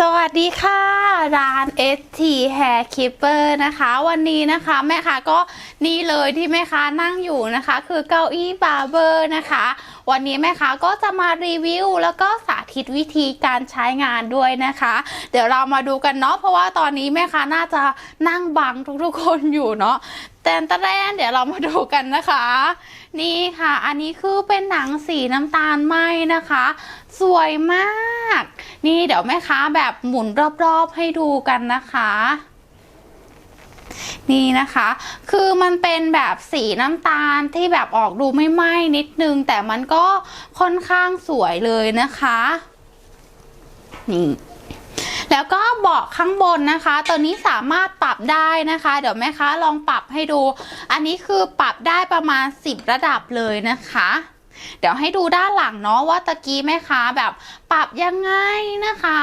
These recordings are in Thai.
สวัสดีค่ะ ร้าน ST Hair Keeper นะคะ วันนี้นะคะแม่ค้าก็นี่เลยที่แม่ค้านั่งอยู่นะคะ คือเก้าอี้บาร์เบอร์นะคะ วันนี้แม่ค้าก็จะมารีวิว แล้วก็สาธิตวิธีการใช้งานด้วยนะคะ เดี๋ยวเรามาดูกันเนาะเพราะว่าตอนนี้แม่ค้าน่าจะนั่งบังทุกๆคนอยู่เนาะ แต่ตะแรนเดี๋ยวเรามาดูกันนะคะ นี่ค่ะ อันนี้คือเป็นหนังสีน้ำตาลไหมนะคะ สวยมาก นี่เดี๋ยวแม่ค้าแบบหมุนรอบๆให้ดูกันนะคะนี่นะคะ คือมันเป็นแบบสีน้ำตาลที่แบบออกดูไม่ไหม้นิดนึง แต่มันก็ค่อนข้างสวยเลยนะคะ นี่ แล้วก็เบาะข้างบนนะคะ ตัวนี้สามารถปรับได้นะคะ เดี๋ยวแม่ค้าลองปรับให้ดู อันนี้คือปรับได้ประมาณ 10 ระดับเลยนะคะเดี๋ยวให้ดูด้านหลังเนาะว่าตะกี้แม่ค้าแบบปรับยังไงนะคะ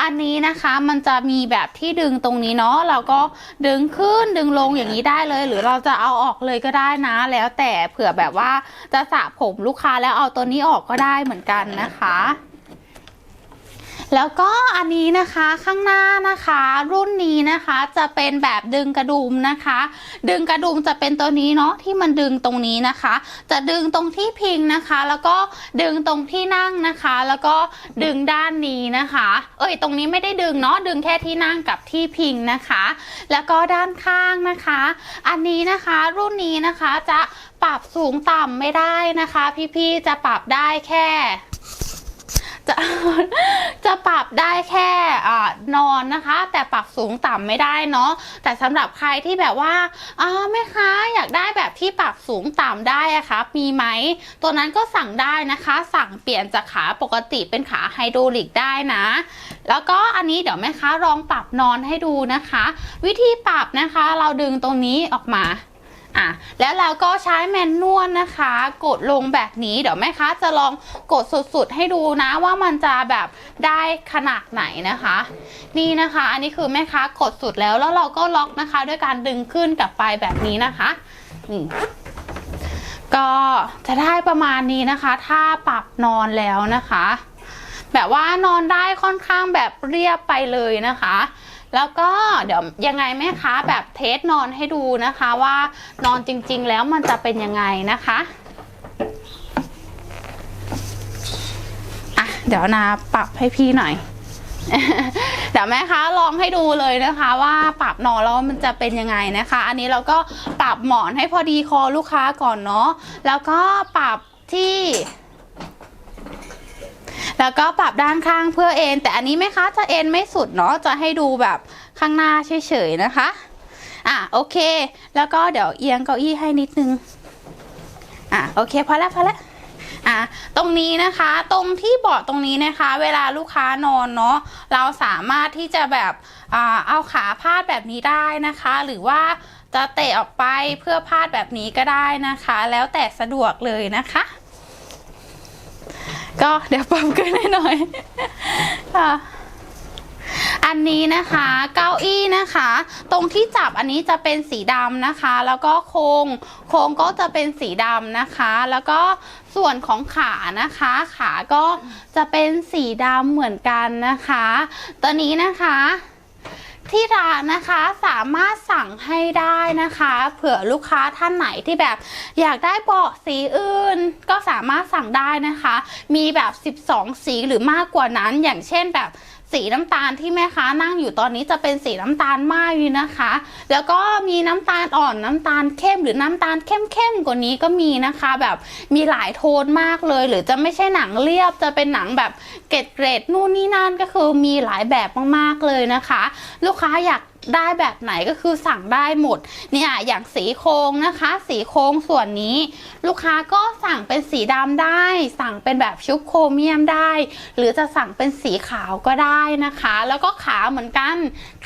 อันนี้นะคะมันจะมีแบบที่ดึงตรงนี้เนาะเราก็ดึงขึ้นดึงลงอย่างนี้ได้เลย หรือเราจะเอาออกเลยก็ได้นะ แล้วแต่เผื่อแบบว่าจะสระผมลูกค้าแล้วเอาตัวนี้ออกก็ได้เหมือนกันนะคะ แล้วก็อันนี้นะคะข้างหน้านะคะ รุ่นนี้นะคะจะเป็นแบบดึงกระดุมนะคะ ดึงกระดุมจะเป็นตัวนี้เนาะที่มันดึงตรงนี้นะคะ จะดึงตรงที่พิงนะคะ แล้วก็ดึงตรงที่นั่งนะคะ แล้วก็ดึงด้านนี้นะคะ เอ้ยตรงนี้ไม่ได้ดึงเนาะดึงแค่ที่นั่งกับที่พิงนะคะ แล้วก็ด้านข้างนะคะ อันนี้นะคะรุ่นนี้นะคะจะปรับสูงต่ำไม่ได้นะคะ พี่ๆจะปรับได้แค่ จะจะปรับได้แค่อนอนนะคะ แต่ปรับสูงต่ำไม่ได้เนาะแต่สำหรับใครที่แบบว่าอ้าแม่ค้าอยากได้แบบที่ปรับสูงต่ำได้อะคะมีไหมตัวนั้นก็สั่งได้นะคะ สั่งเปลี่ยนจากขาปกติเป็นขาไฮโดรลิกได้นะ แล้วก็อันนี้เดี๋ยวแม่ค้าลองปรับนอนให้ดูนะคะ วิธีปรับนะคะ เราดึงตรงนี้ออกมา อะแล้วเราก็ใช้แมนนวลนะคะ กดลงแบบนี้เดี๋ยวแม่ค้าจะลองกดสุดๆให้ดูนะว่ามันจะแบบได้ขนาดไหนนะคะ นี่นะคะ อันนี้คือแม่ค้ากดสุดแล้วแล้วเราก็ล็อกนะคะ ด้วยการดึงขึ้นกับไปแบบนี้นะคะนี่ก็จะได้ประมาณนี้นะคะ ถ้าปรับนอนแล้วนะคะ แบบว่านอนได้ค่อนข้างแบบเรียบไปเลยนะคะ แล้วก็เดี๋ยวยังไงแม่ค้าแบบเทสนอนให้ดูนะคะว่านอนจริง ๆ แล้วมันจะเป็นยังไงนะคะอะเดี๋ยวนาปรับให้พี่หน่อยเดี๋ยวแม่ค้าลองให้ดูเลยนะคะว่าปรับนอนแล้วมันจะเป็นยังไงนะคะ อันนี้เราก็ปรับหมอนให้พอดีคอลูกค้าก่อนเนาะแล้วก็ปรับที่ แล้วก็ปรับด้านข้างเพื่อเอ็นแต่อันนี้แม่ค้าจะเอ็นไม่สุดเนาะจะให้ดูแบบข้างหน้าเฉยๆนะคะ อะโอเค แล้วก็เดี๋ยวเอียงเก้าอี้ให้นิดนึง อะโอเคพอแล้วพอแล้วอะตรงนี้นะคะตรงที่เบาะตรงนี้นะคะ เวลาลูกค้านอนเนาะเราสามารถที่จะแบบอ่าเอาขาพาดแบบนี้ได้นะคะ หรือว่าจะเตะออกไปเพื่อพาดแบบนี้ก็ได้นะคะ แล้วแต่สะดวกเลยนะคะ ก็เดี๋ยวปรับขึ้นให้หน่อยค่ะอันนี้นะคะเก้าอี้นะคะ ตรงที่จับอันนี้จะเป็นสีดำนะคะ แล้วก็โครงโครงก็จะเป็นสีดำนะคะ แล้วก็ส่วนของขานะคะ ขาก็จะเป็นสีดำเหมือนกันนะคะ ตัวนี้นะคะ ที่ร้านนะคะสามารถสั่งให้ได้นะคะ เผื่อลูกค้าท่านไหนที่แบบอยากได้เบาะสีอื่น ก็สามารถสั่งได้นะคะ มีแบบ 12 สีหรือมากกว่านั้น อย่างเช่นแบบ สีน้ำตาลที่แม่ค้านั่งอยู่ตอนนี้จะเป็นสีน้ำตาลไหม้นะคะ แล้วก็มีน้ำตาลอ่อนน้ำตาลเข้มหรือน้ำตาลเข้มๆกว่านี้ก็มีนะคะ แบบมีหลายโทนมากเลย หรือจะไม่ใช่หนังเรียบจะเป็นหนังแบบเกรดเกรดนู่นนี่นั่นก็คือมีหลายแบบมากๆเลยนะคะ ลูกค้าอยาก ได้แบบไหนก็คือสั่งได้หมดเนี่ยอย่างสีโครงนะคะ สีโครงส่วนนี้ ลูกค้าก็สั่งเป็นสีดำได้ สั่งเป็นแบบชุบโครเมียมได้ หรือจะสั่งเป็นสีขาวก็ได้นะคะ แล้วก็ขาเหมือนกัน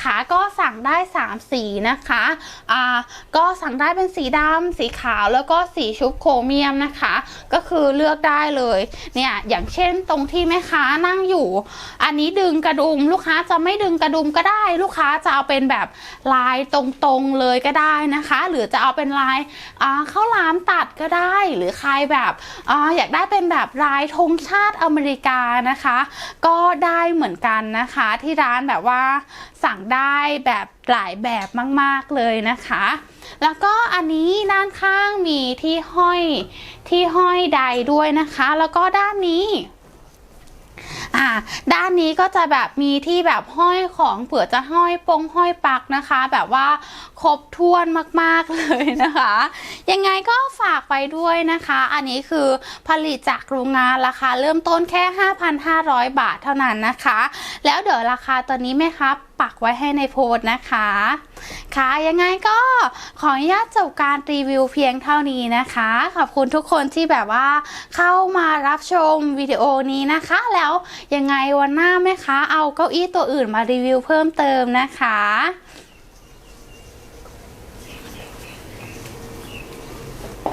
ขาก็สั่งได้ 3 สีนะคะอ่าก็สั่งได้เป็นสีดำสีขาวแล้วก็สีชุบโครเมียมนะคะ ก็คือเลือกได้เลยเนี่ยอย่างเช่นตรงที่แม่ค้านั่งอยู่ อันนี้ดึงกระดุมลูกค้าจะไม่ดึงกระดุมก็ได้ ลูกค้าจะเอาเป็นแบบลายตรงๆเลยก็ได้นะคะ หรือจะเอาเป็นลายข้าวหลามตัดก็ได้ หรือใครแบบออยากได้เป็นแบบลายธงชาติอเมริกานะคะ ก็ได้เหมือนกันนะคะ ที่ร้านแบบว่าสั่งได้แบบหลายแบบมาก ๆ เลยนะคะ แล้วก็อันนี้ด้านข้างมีที่ห้อยที่ห้อยใดด้วยนะคะ แล้วก็ด้านนี้ อ่าด้านนี้ก็จะแบบมีที่แบบห้อยของเผื่อจะห้อยปงห้อยปักนะคะ แบบว่าครบถ้วนมากๆเลยนะคะ ยังไงก็ฝากไปด้วยนะคะ อันนี้คือผลิตจากโรงงานราคาเริ่มต้นแค่ 5,500 บาทเท่านั้นนะคะ แล้วเดี๋ยวราคาตัวนี้ไหมคะปักไว้ให้ในโพสต์นะคะ ค่ะยังไงก็ขออนุญาตจบการรีวิวเพียงเท่านี้นะคะ ขอบคุณทุกคนที่แบบว่าเข้ามารับชมวิดีโอนี้นะคะ แล้วยังไงวันหน้าไหมคะเอาเก้าอี้ตัวอื่นมารีวิวเพิ่มเติมนะคะ